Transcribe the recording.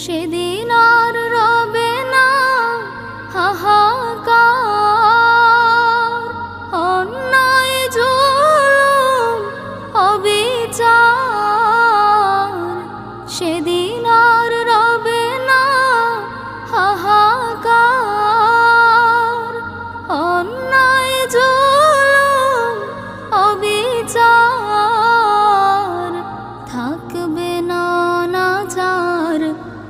সেদিন